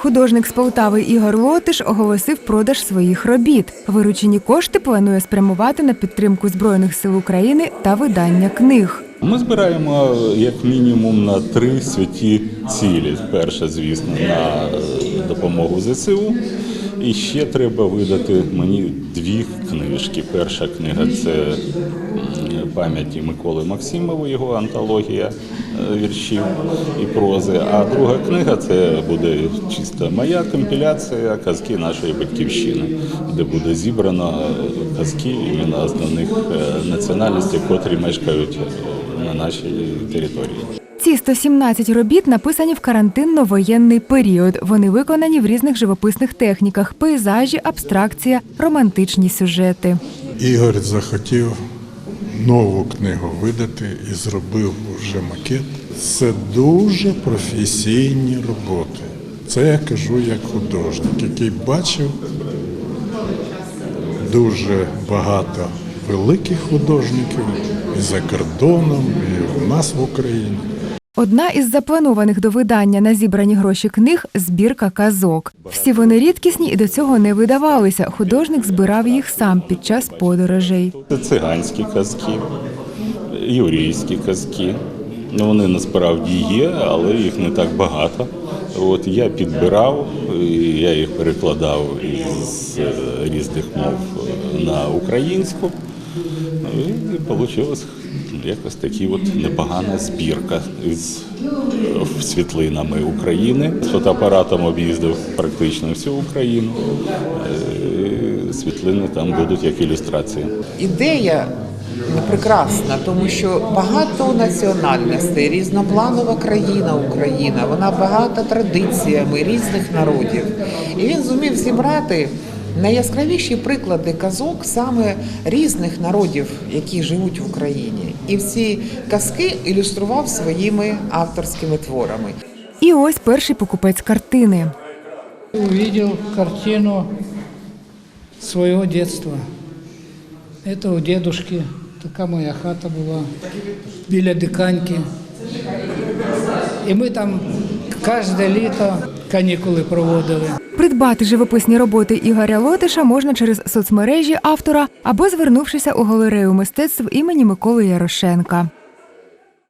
Художник з Полтави Ігор Лотиш оголосив продаж своїх робіт. Виручені кошти планує спрямувати на підтримку Збройних сил України та видання книг. Ми збираємо як мінімум на три святі цілі. Перша, звісно, на допомогу ЗСУ. І ще треба видати мені дві книжки. Перша книга це пам'яті Миколи Максимова, його антологія е, віршів і прози. А друга книга це буде чисто моя компіляція казки нашої батьківщини, де буде зібрано е, казки іменно основних е, національностей, котрі мешкають на нашій території. Ці 117 робіт написані в карантинно-воєнний період. Вони виконані в різних живописних техніках: пейзажі, абстракція, романтичні сюжети. Ігор захотів нову книгу видати і зробив вже макет. Це дуже професійні роботи. Це я кажу як художник, який бачив дуже багато великих художників і за кордоном, і в нас в Україні. Одна із запланованих до видання на зібрані гроші книг збірка казок. Всі вони рідкісні і до цього не видавалися. Художник збирав їх сам під час подорожей. Це циганські казки, єврейські казки. Ну, вони насправді є, але їх не так багато. От я підбирав, я їх перекладав із е, різних мов на українську. І вийшла якось такі от непогана збірка з е, світлинами України. З фотоапаратом об'їздив практично всю Україну. Е, Світлини там будуть як ілюстрації. Ідея прекрасна, тому що багато національностей, різнопланова країна Україна, вона багата традиціями різних народів. І він зумів зібрати найяскравіші приклади казок саме різних народів, які живуть в Україні. І всі казки ілюстрував своїми авторськими творами. І ось перший покупець картини. Увидел картину своего детства. Это у дедушки. Така моя хата була біля диканьки. І ми там кожне літо канікули проводили. Придбати живописні роботи Ігоря Лотиша можна через соцмережі автора або звернувшися у галерею мистецтв імені Миколи Ярошенка.